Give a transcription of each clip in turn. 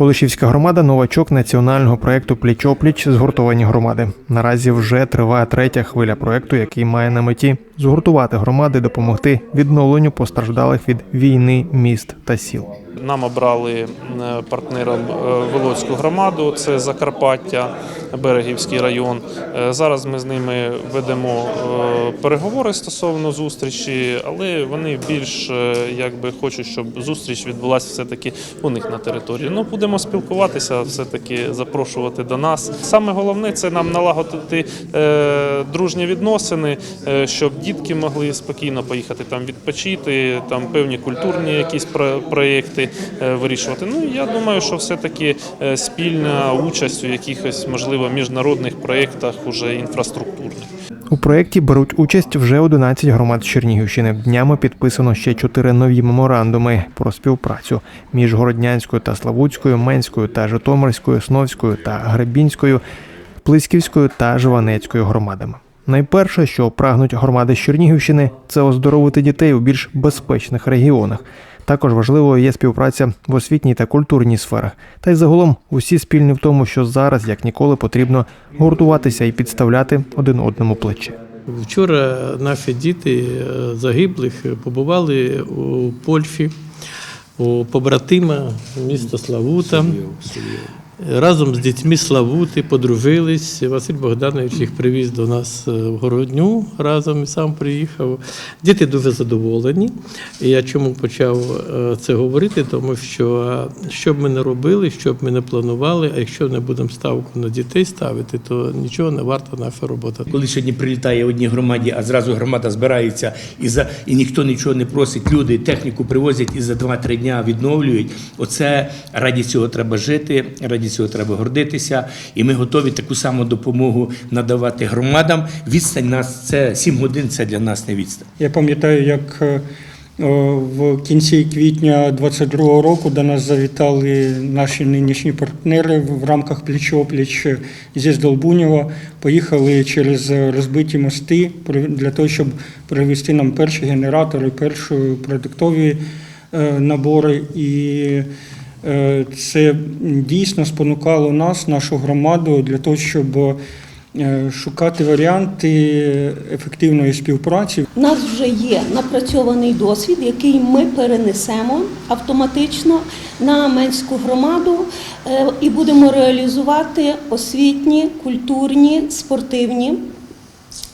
Олешівська громада новачок національного проєкту Пліч-опліч згуртовані громади. Наразі вже триває третя хвиля проєкту, який має на меті згуртувати громади, допомогти відновленню постраждалих від війни міст та сіл. Нам обрали е, партнером е, Володську громаду, це Закарпаття, Берегівський район. Е, Зараз ми з ними ведемо переговори стосовно зустрічі, але вони більш якби хочуть, щоб зустріч відбулася все-таки у них на території. Ну будемо спілкуватися, все-таки запрошувати до нас. Саме головне це нам налагодити дружні відносини, щоб дітки могли спокійно поїхати там відпочити, там певні культурні якісь про- проєкти е, вирішувати. Ну я думаю, що все-таки е, спільна участь у якихось можливо міжнародних проєктах уже інфраструктурних. У проєкті беруть участь вже 11 громад Чернігівщини. Днями підписано ще чотири нові меморандуми про співпрацю між Городнянською та Славутською, Менською та Житомирською, Сновською та Гребінською, Плисківською та Жванецькою громадами. Найперше, що прагнуть громади Чернігівщини, це оздоровити дітей у більш безпечних регіонах. Також важливою є співпраця в освітній та культурній сферах. Та й загалом усі спільні в тому, що зараз, як ніколи, потрібно гуртуватися і підставляти один одному плече. Вчора наші діти е, загиблих побували у Польщі, у побратима міста Славута. Разом з дітьми Славути подружились. Василь Богданович їх привіз до нас е, в Городню разом і сам приїхав. Діти дуже задоволені. І я чому почав е, це говорити? Тому що що б ми не робили, що б ми не планували, а якщо не будемо ставку на дітей ставити, то нічого не варта наша робота. Коли сьогодні прилітає одній громаді, а зразу громада збирається і за і ніхто нічого не просить. Люди техніку привозять і за 2-3 дня відновлюють. Оце раді цього треба жити, раді цього треба гордитися. І ми готові таку саму допомогу надавати громадам. Відстань нас це 7 годин. Це для нас не відстань. Я пам'ятаю, як е, в кінці квітня 22-го року до нас завітали наші нинішні партнери в рамках пліч-опліч зі Здолбунєва. Поїхали через розбиті мости для того, щоб привезти нам перші генератори, перші продуктові е, набори. І це дійсно спонукало нас, нашу громаду, для того, щоб е, шукати варіанти ефективної співпраці. У нас вже є напрацьований досвід, який ми перенесемо автоматично на Менську громаду е, і будемо реалізувати освітні, культурні, спортивні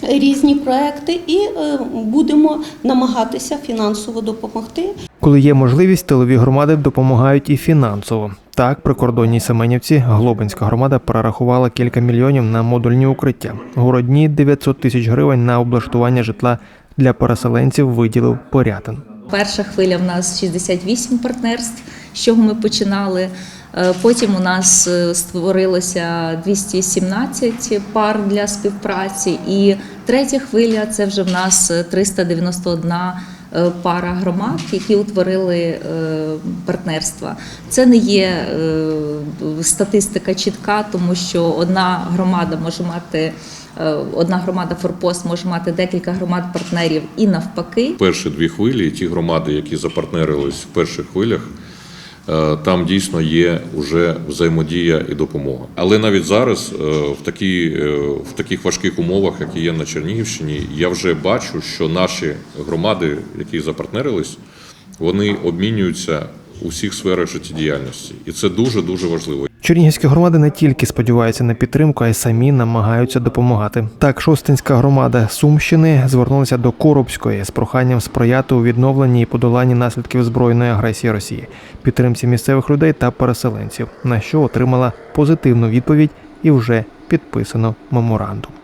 різні проекти і е, будемо намагатися фінансово допомогти. Коли є можливість, тилові громади допомагають і фінансово. Так, прикордонній Семенівці Глобинська громада перерахувала кілька мільйонів на модульні укриття. Городні 900 тисяч гривень на облаштування житла для переселенців виділив порятин. Перша хвиля в нас 68 партнерств, з чого ми починали. Е, Потім у нас е, створилося 217 пар для співпраці, і третя хвиля це вже в нас 391 е, пара громад, які утворили партнерства. Це не є статистика чітка, тому що одна громада може мати. Одна громада форпост може мати декілька громад партнерів і навпаки. перші дві хвилі, ті громади, які запартнерились в перших хвилях, там дійсно є вже взаємодія і допомога. Але навіть зараз, е, в, такі, е, в таких важких умовах, які є на Чернігівщині, я вже бачу, що наші громади, які запартнерились, вони обмінюються у всіх сферах життєдіяльності, і це дуже дуже важливо. Чернігівські громади не тільки сподіваються на підтримку, а й самі намагаються допомагати. Так, Шостинська громада Сумщини звернулася до Коробської з проханням сприяти у відновленні і подоланні наслідків збройної агресії Росії, підтримці місцевих людей та переселенців, на що отримала позитивну відповідь і вже підписано меморандум.